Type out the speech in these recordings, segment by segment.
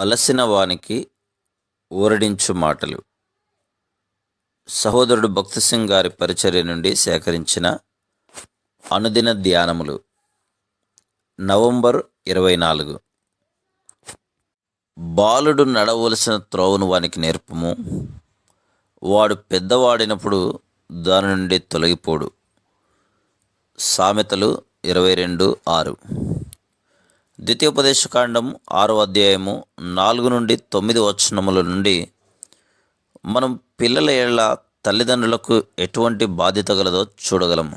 అలసిన వానికి ఊరడించు మాటలు. సహోదరుడు భక్తి సింగ్ గారి పరిచర్య నుండి సేకరించిన అనుదిన ధ్యానములు. నవంబర్ ఇరవై నాలుగు. బాలుడు నడవలసిన త్రోవను వానికి నేర్పము. వాడు పెద్దవాడినప్పుడు దాని నుండి తొలగిపోడు. సామెతలు ఇరవై రెండు ఆరు. ద్వితీయోపదేశకాండం ఆరో అధ్యాయము నాలుగు నుండి తొమ్మిది వచనముల నుండి మనం పిల్లల ఏళ్ళ తల్లిదండ్రులకు ఎటువంటి బాధ్యత గలదో చూడగలము.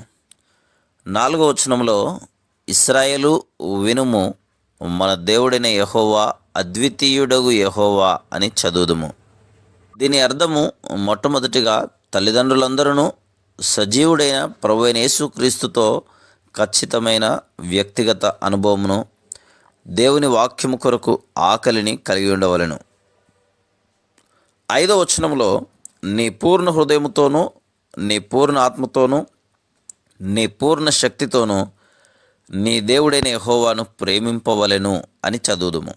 నాలుగో వచనంలో ఇస్రాయేలు వినుము మన దేవుడైన యహోవా అద్వితీయుడగు యహోవా అని చదువుదుము. దీని అర్థము మొట్టమొదటిగా తల్లిదండ్రులందరూ సజీవుడైన ప్రభు అయిన యేసుక్రీస్తుతో ఖచ్చితమైన వ్యక్తిగత అనుభవమును దేవుని వాక్యము కొరకు ఆకలిని కలిగి ఉండవలెను. ఐదో వచనంలో నీ పూర్ణ హృదయముతోనూ నీ పూర్ణ ఆత్మతోనూ నీ పూర్ణ శక్తితోనూ నీ దేవుడైన హోవాను ప్రేమింపవలెను అని చదువుదుము.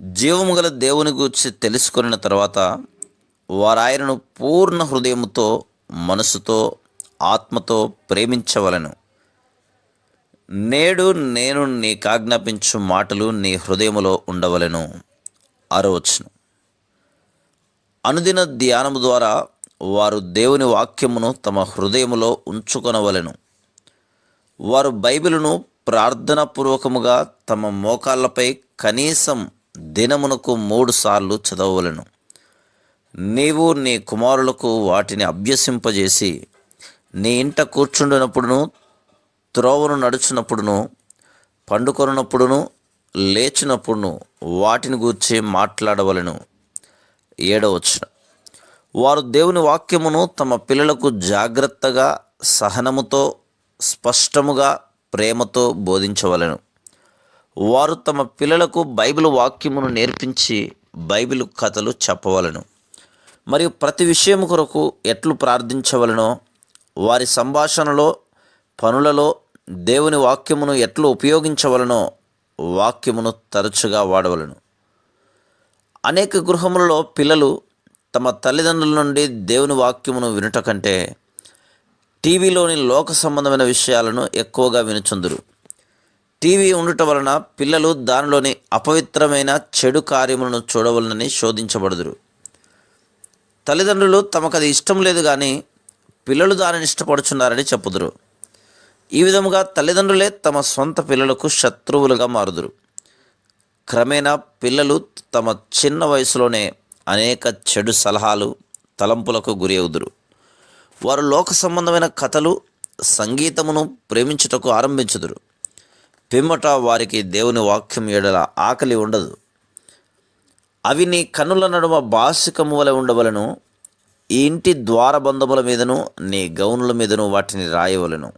జీవము గల దేవుని గురించి తెలుసుకొనిన తర్వాత వారాయనను పూర్ణ హృదయముతో మనసుతో ఆత్మతో ప్రేమించవలను. నేడు నేను నీకు ఆజ్ఞాపించు మాటలు నీ హృదయములో ఉండవలెను. ఆరవచ్చును అనుదిన ధ్యానము ద్వారా వారు దేవుని వాక్యమును తమ హృదయములో ఉంచుకొనవలెను. వారు బైబిలును ప్రార్థనాపూర్వకముగా తమ మోకాళ్ళపై కనీసం దినమునకు మూడు సార్లు చదవవలెను. నీవు నీ కుమారులకు వాటిని అభ్యసింపజేసి నీ ఇంట కూర్చుండినప్పుడును త్రోవను నడుచునప్పుడును పండుకొనున్నప్పుడును లేచినప్పుడును వాటిని గూర్చి మాట్లాడవలను. ఏడవచ్చున వారు దేవుని వాక్యమును తమ పిల్లలకు జాగ్రత్తగా సహనముతో స్పష్టముగా ప్రేమతో బోధించవలెను. వారు తమ పిల్లలకు బైబిల్ వాక్యమును నేర్పించి బైబిల్ కథలు చెప్పవలను. మరియు ప్రతి విషయం కొరకు ఎట్లు ప్రార్థించవలనో వారి సంభాషణలో పనులలో దేవుని వాక్యమును ఎట్లు ఉపయోగించవలనో వాక్యమును తరచుగా వాడవలను. అనేక గృహములలో పిల్లలు తమ తల్లిదండ్రుల నుండి దేవుని వాక్యమును వినుట కంటే టీవీలోని లోక సంబంధమైన విషయాలను ఎక్కువగా వినుచుందురు. టీవీ ఉండటం వలన పిల్లలు దానిలోని అపవిత్రమైన చెడు కార్యములను చూడవలనని శోధించబడుదురు. తల్లిదండ్రులు తమకు అది ఇష్టం లేదు కానీ పిల్లలు దానిని ఇష్టపడుచున్నారని చెప్పుదురు. ఈ విధముగా తల్లిదండ్రులే తమ సొంత పిల్లలకు శత్రువులుగా మారుదురు. క్రమేణా పిల్లలు తమ చిన్న వయసులోనే అనేక చెడు సలహాలు తలంపులకు గురి అవుదురు వారు లోక సంబంధమైన కథలు సంగీతమును ప్రేమించుటకు ఆరంభించుదురు. పిమ్మట వారికి దేవుని వాక్యం ఏడల ఆకలి ఉండదు. అవి నీ కన్నుల నడుమ బాసికము వలె ఉండవలను. ఈ ఇంటి ద్వారబంధముల మీదను నీ గౌనుల మీదను వాటిని రాయవలను.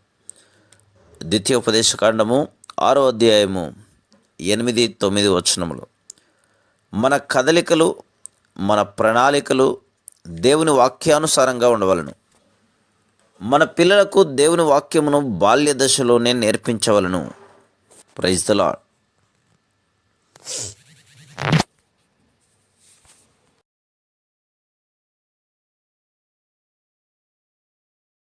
ద్వితీయోపదేశకాండము ఆరో అధ్యాయము ఎనిమిది తొమ్మిది వచనములు. మన కదలికలు మన ప్రణాళికలు దేవుని వాక్యానుసారంగా ఉండవలను. మన పిల్లలకు దేవుని వాక్యమును బాల్య దశలోనే నేర్పించవలను. Praise the lord